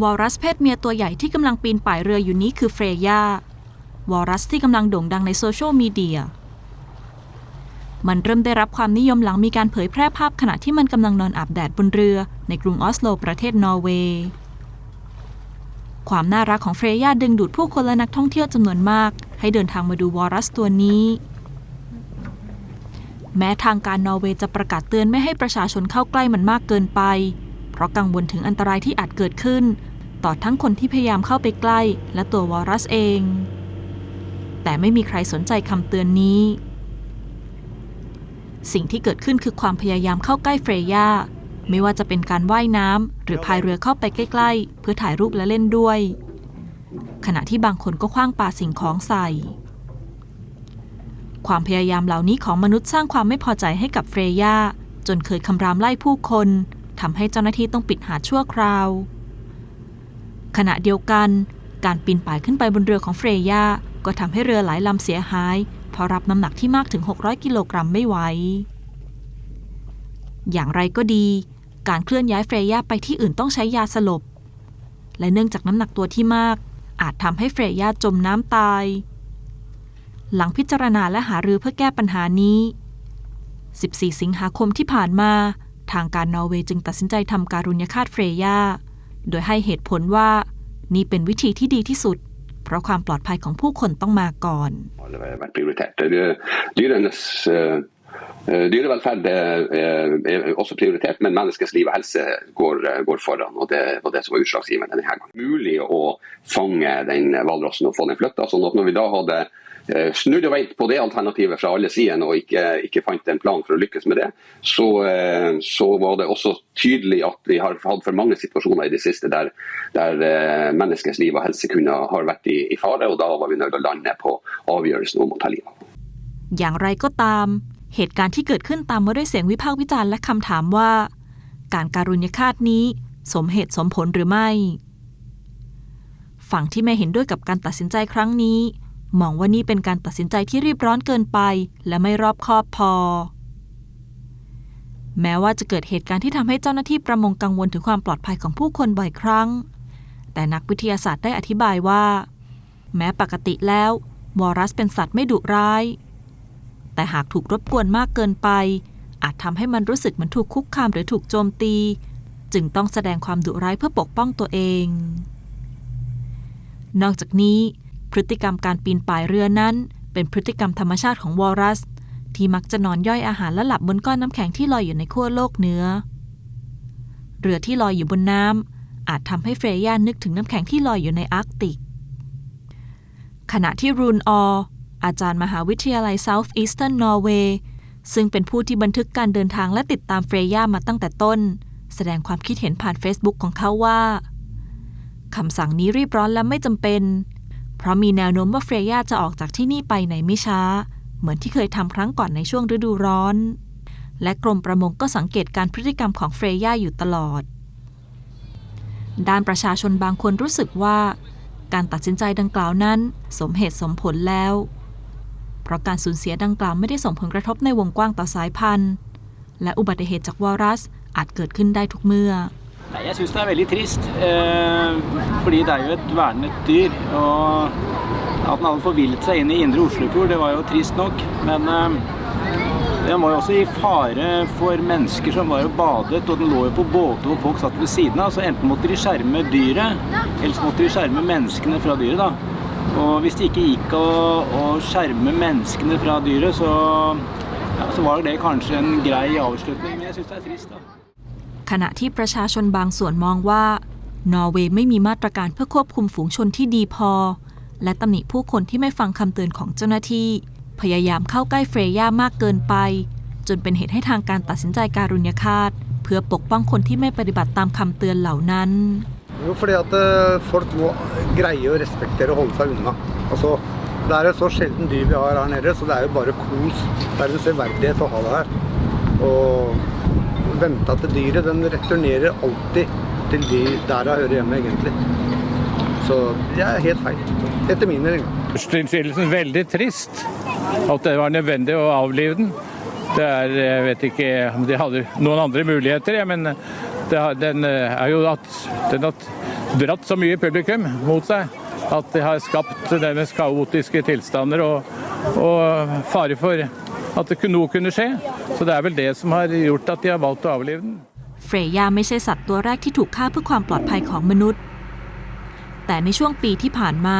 วอลรัสเพศเมียตัวใหญ่ที่กำลังปีนป่ายเรืออยู่นี้คือเฟรย่าวอลรัสที่กำลังโด่งดังในโซเชียลมีเดีย มันเริ่มได้รับความนิยมหลังมีการเผยแพร่ภาพขณะที่มันกำลังนอนอาบแดดบนเรือ ในกรุงออสโลประเทศนอร์เวย์ ความน่ารักของเฟรย่าดึงดูดผู้คนและนักท่องเที่ยวจำนวนมาก ให้เดินทางมาดูวอลรัสตัวนี้แม้ทางการนอร์เวย์จะประกาศเตือนไม่ให้ประชาชนเข้าใกล้มันมากเกินไป ราะกังวลถึงอันตรายที่อาจเกิดขึ้น ต่อทั้งคนที่พยายามเข้าไปใกล้ และตัววอรัสเอง แต่ไม่มีใครสนใจคำเตือนนี้ สิ่งที่เกิดขึ้นคือความพยายามเข้าใกล้เฟรย่าไม่ว่าจะเป็นการว่ายน้ำหรือพายเรือเข้าไปใกล้ ๆ เพื่อถ่ายรูปและเล่นด้วย ขณะที่บางคนก็คว้างปาสิ่งของใส่ ความพยายามเหล่านี้ของมนุษย์สร้างความไม่พอใจให้กับเฟรย่าจนเคยคำรามไล่ผู้คน ทำให้เจ้าหน้าที่ต้องปิดหาดชั่วคราว ขณะเดียวกัน การปีนป่ายขึ้นไปบนเรือของเฟรย่าก็ทำให้เรือหลายลำเสียหาย เพราะรับน้ำหนักที่มากถึง 600 กิโลกรัมไม่ไหว อย่างไรก็ดี การเคลื่อนย้ายเฟรย่าไปที่อื่นต้องใช้ยาสลบ และเนื่องจากน้ำหนักตัวที่มาก อาจทำให้เฟรย่าจมน้ำตาย หลังพิจารณาและหารือเพื่อแก้ปัญหานี้ 14 สิงหาคมที่ผ่านมา ทางการนอร์เวย์จึงตัดสินใจทำการุญยฆาตเฟรย่าโดยให้เหตุผลว่านี่เป็นวิธีที่ดีที่สุด เพราะความปลอดภัยของผู้คนต้องมาก่อน dyrevelferd er, er også prioritert, men menneskets liv og helse går, eh, går foran. og Det var det som var utslagsgivende denne gangen. Mulig å fange den hvalrossen og få den flytta. Sånn at når vi da hadde eh, snudd og vendt på det alternativet fra alle sidene og ikke, ikke fant en plan for å lykkes med det, så, eh, så var det også tydelig at vi har hatt for mange situasjoner i det siste der, der eh, menneskets liv og helse kunne har vært i, i fare, og da var vi nødt til å lande på avgjørelsen om å ta livet av dem. อย่างไรก็ตาม เหตุการณ์ที่เกิดขึ้นตามมาด้วยเสียงวิพากษ์วิจารณ์และคำถามว่า การการุญยฆาตนี้ สมเหตุสมผลหรือไม่ ฝั่งที่ไม่เห็นด้วยกับการตัดสินใจครั้งนี้ มองว่านี่เป็นการตัดสินใจที่รีบร้อนเกินไป และไม่รอบคอบพอ แม้ว่าจะเกิดเหตุการณ์ที่ทำให้เจ้าหน้าที่ประมงกังวลถึงความปลอดภัยของผู้คนบ่อยครั้ง แต่นักวิทยาศาสตร์ได้อธิบายว่า แม้ปกติแล้ววอรัสเป็นสัตว์ไม่ดุร้าย แต่หากถูกรบกวนมากเกินไป อาจทำให้มันรู้สึกเหมือนถูกคุกคามหรือถูกโจมตี จึงต้องแสดงความดุร้ายเพื่อปกป้องตัวเอง นอกจากนี้ พฤติกรรมการปีนป่ายเรือนั้น เป็นพฤติกรรมธรรมชาติของวอรัส ที่มักจะนอนย่อยอาหารและหลับบนก้อนน้ำแข็งที่ลอยอยู่ในขั้วโลกเหนือเรือที่ลอยอยู่บนน้ำอาจทำให้เฟรย่านึกถึงน้ำแข็งที่ลอยอยู่ในอาร์กติก ขณะที่รูนอ อาจารย์มหาวิทยาลัย South Eastern Norway ซึ่งเป็นผู้ที่บันทึกการเดินทางและติดตามเฟรย่ามาตั้งแต่ต้น แสดงความคิดเห็นผ่าน Facebook ของเขาว่าคำสั่งนี้รีบร้อนและไม่จำเป็น เพราะมีแนวโน้มว่าเฟรย่าจะออกจากที่นี่ไปไหนไม่ช้า เหมือนที่เคยทำครั้งก่อนในช่วงฤดูร้อน และกรมประมงก็สังเกตการพฤติกรรมของเฟรย่าอยู่ตลอด ด้านประชาชนบางคนรู้สึกว่า การตัดสินใจดังกล่าวนั้น สมเหตุสมผลแล้ว เพราะการสูญเสียดังกล่าวไม่ได้ส่งผลกระทบในวงกว้างต่อสายพันธุ์ และอุบัติเหตุจากวอรัสอาจเกิดขึ้นได้ทุกเมื่อ Nei, jeg syns det er veldig trist. Eh, fordi det er jo et vernet dyr. Og at den hadde forvillet seg inn i indre Oslofjord, det var jo trist nok. Men eh, den var jo også i fare for mennesker som var og badet, og den lå jo på båter hvor folk satt ved siden av. Så enten måtte de skjerme dyret, eller så måtte de skjerme menneskene fra dyret, da. Og hvis det ikke gikk å, å skjerme menneskene fra dyret, så, ja, så var det kanskje en grei avslutning. Men jeg syns det er trist, da. ขณะที่ประชาชนบางส่วนมองว่า นอร์เวย์ไม่มีมาตรการเพื่อควบคุมฝูงชนที่ดีพอ และตำหนิผู้คนที่ไม่ฟังคำเตือนของเจ้าหน้าที่ พยายามเข้าใกล้เฟรย่ามากเกินไป จนเป็นเหตุให้ทางการตัดสินใจการุญยฆาตเพื่อปกป้องคนที่ไม่ปฏิบัติตามคำเตือนเหล่านั้น Jo, fordi at eh, folk må greie å respektere og holde seg unna. Altså, det er et så sjelden dyr vi har her nede, så det er jo bare kos. Det er en severdighet å ha det her. Og venta til dyret, den returnerer alltid til de der det hører hjemme, egentlig. Så det er helt feil. Etter min mening. Innsigelsen veldig trist at det var nødvendig å avlive den. Det er, jeg vet ikke om de hadde noen andre muligheter, ja, men det, den er jo at den har dratt så mye publikum mot seg at det har skapt nærmest kaotiske tilstander og, og fare for at det noe kunne skje. Så det er vel det som har gjort at de har valgt å avlive den. เฟรย่าไม่ใช่สัตว์ตัวแรกที่ถูกฆ่าเพื่อความปลอดภัยของมนุษย์ แต่ในช่วงปีที่ผ่านมา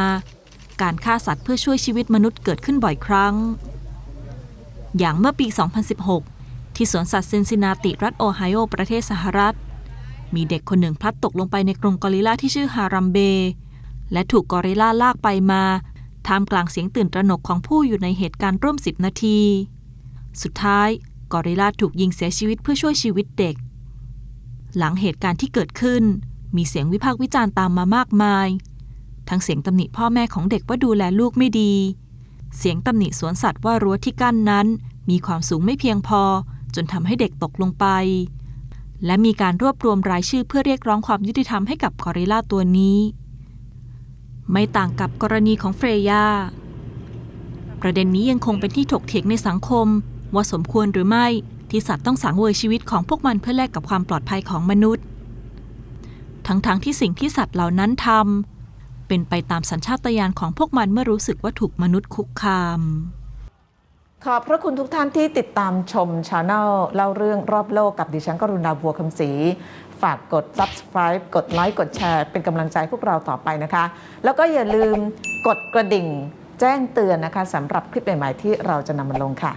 การฆ่าสัตว์เพื่อช่วยชีวิตมนุษย์เกิดขึ้นบ่อยครั้ง อย่างเมื่อปี 2016 ที่สวนสัตว์ซินซินนาติรัฐโอไฮโอประเทศสหรัฐ มีเด็กคนหนึ่งพลัดตกลงไปในกรงกอริลลาที่ชื่อฮารัมเบ และถูกกอริลลาลากไปมาท่ามกลางเสียงตื่นตระหนกของผู้อยู่ในเหตุการณ์ร่วม 10 นาที สุดท้ายกอริลลาถูกยิงเสียชีวิตเพื่อช่วยชีวิตเด็ก หลังเหตุการณ์ที่เกิดขึ้น มีเสียงวิพากษ์วิจารณ์ตามมามากมาย ทั้งเสียงตำหนิพ่อแม่ของเด็กว่าดูแลลูกไม่ดี เสียงตำหนิสวนสัตว์ว่ารั้วที่กั้นนั้น มีความสูงไม่เพียงพอ จนทำให้เด็กตกลงไป และมีการรวบรวมรายชื่อเพื่อเรียกร้องความยุติธรรมให้กับกอริลลาตัวนี้ ไม่ต่างกับกรณีของเฟรยาประเด็นนี้ยังคงเป็นที่ถกเถียงในสังคม ว่าสมควรหรือไม่ที่สัตว์ต้องสังเวยชีวิตของพวกมันเพื่อแลกกับความปลอดภัยของมนุษย์ ทั้งๆทที่สิ่งที่สัตว์เหล่านั้นทำ เป็นไปตามสัญชาตญาณของพวกมันเมื่อรู้สึกว่าถูกมนุษย์คุกคาม ขอบพระคุณทุกท่านที่ติดตามชมช anel เล่าเรื่องรอบโลกกับดิฉันกรุณาบัวคำศรีฝากกด subscribe กดไลค์กดแชร์เป็นกำลังใจพวกเราต่อไปนะคะ แล้วก็อย่าลืมกดกระดิ่งแจ้งเตือนนะคะสำหรับคลิปใหม่ๆที่เราจะนำมาลงค่ะ